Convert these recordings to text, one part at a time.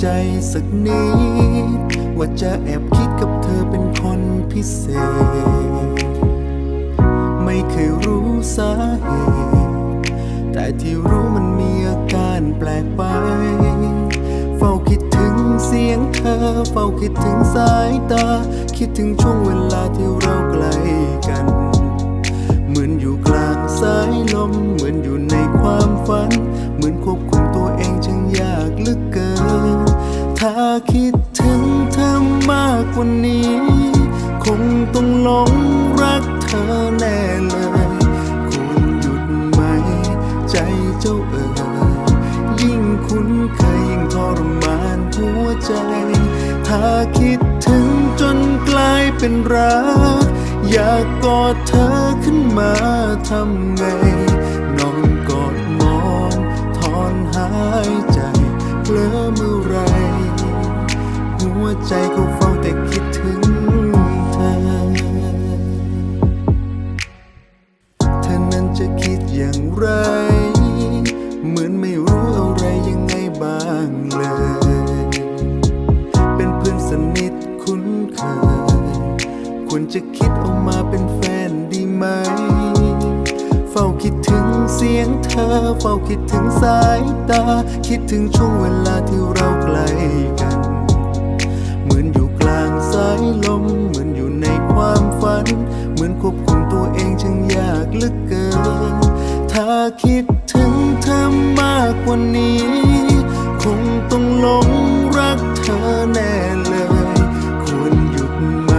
ใจสักนิด ว่าจะแอบคิดกับเธอเป็นคนพิเศษ ไม่เคยรู้สาเหตุ แต่ที่รู้มันมีอาการแปลกไป เฝ้าคิดถึงเสียงเธอ เฝ้าคิดถึงสายตา คิดถึงช่วงเวลาที่เราใกล้กัน เหมือนอยู่กลางสายลม เหมือนอยู่ ถึงเธอมากกว่านี้ คงต้องหลงรักเธอแน่เลยควรหยุดไหม ใจเจ้าเอ๋ยยิ่งคุ้นเคยยิ่งทรมานหัวใจ ถ้าคิดถึงจนกลายเป็นรัก อยากกอดเธอขึ้นมาทำไงนอนกอดมอนถอนหาย ใจก็เฝ้าแต่คิดถึงเธอ เธอนั้นจะคิดอย่างไร เหมือนไม่รู้อะไรยังไงบ้างเลย เป็นเพื่อนสนิทคุ้นเคย ควรจะคิดออกมาเป็นแฟนดีไหม เฝ้าคิดถึงเสียงเธอ เฝ้าคิดถึงสายตา คิดถึงช่วงเวลาที่เราใกล้กัน เหลือเกิน ถ้าคิดถึงเธอมากกว่านี้ คงต้องหลงรักเธอแน่เลย ควรหยุดไหม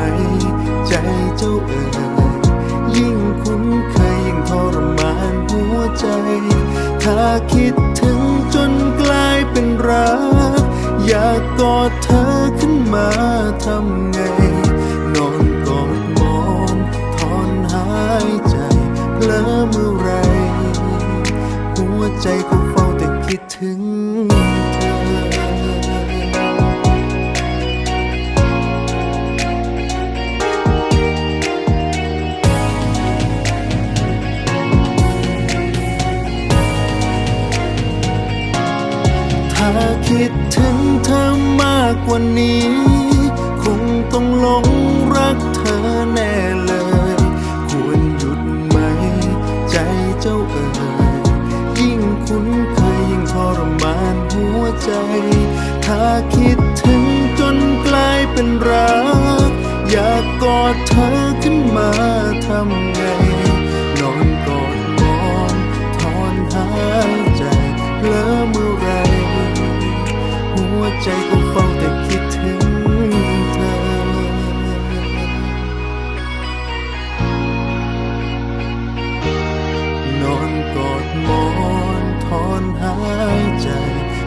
ใจเจ้าเอ๋ยยิ่งคุ้นเคยยิ่งทรมานหัวใจ ถ้าคิดถึงจนกลายเป็นรัก อยากกอดเธอขึ้นมาทำไง ผลอเมื่อไร หัวใจก็เฝ้าแต่คิดถึงเธอ ถ้าคิดถึงเธอมากกว่านี้ ใจ ถ้าคิดถึงจนกลายเป็นรัก อยากกอดเธอขึ้นมาทำไง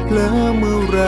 เผลอเมื่อไหร